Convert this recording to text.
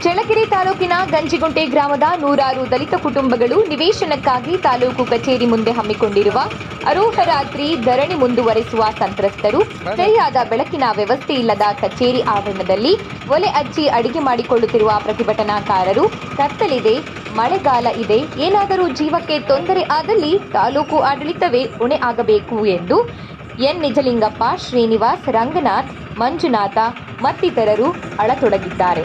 ಚಳ್ಳಕೆರೆ ತಾಲೂಕಿನ ಗಂಜಿಗುಂಟೆ ಗ್ರಾಮದ ನೂರಾರು ದಲಿತ ಕುಟುಂಬಗಳು ನಿವೇಶನಕ್ಕಾಗಿ ತಾಲೂಕು ಕಚೇರಿ ಮುಂದೆ ಹಮ್ಮಿಕೊಂಡಿರುವ ಅರೋಹರಾತ್ರಿ ಧರಣಿ ಮುಂದುವರೆಸುವ ಸಂತ್ರಸ್ತರು ಸರಿಯಾದ ಬೆಳಕಿನ ವ್ಯವಸ್ಥೆ ಇಲ್ಲದ ಕಚೇರಿ ಆವರಣದಲ್ಲಿ ಒಲೆ ಹಚ್ಚಿ ಅಡಿಗೆ ಮಾಡಿಕೊಳ್ಳುತ್ತಿರುವ ಪ್ರತಿಭಟನಾಕಾರರು, ಕತ್ತಲಿದೆ, ಮಳೆಗಾಲ ಇದೆ, ಏನಾದರೂ ಜೀವಕ್ಕೆ ತೊಂದರೆ ಆದಲ್ಲಿ ತಾಲೂಕು ಆಡಳಿತವೇ ಹೊಣೆ ಆಗಬೇಕು ಎಂದು ಎನ್. ನಿಜಲಿಂಗಪ್ಪ, ಶ್ರೀನಿವಾಸ್, ರಂಗನಾಥ್, ಮಂಜುನಾಥ ಮತ್ತಿತರರು ಅಳತೊಡಗಿದ್ದಾರೆ.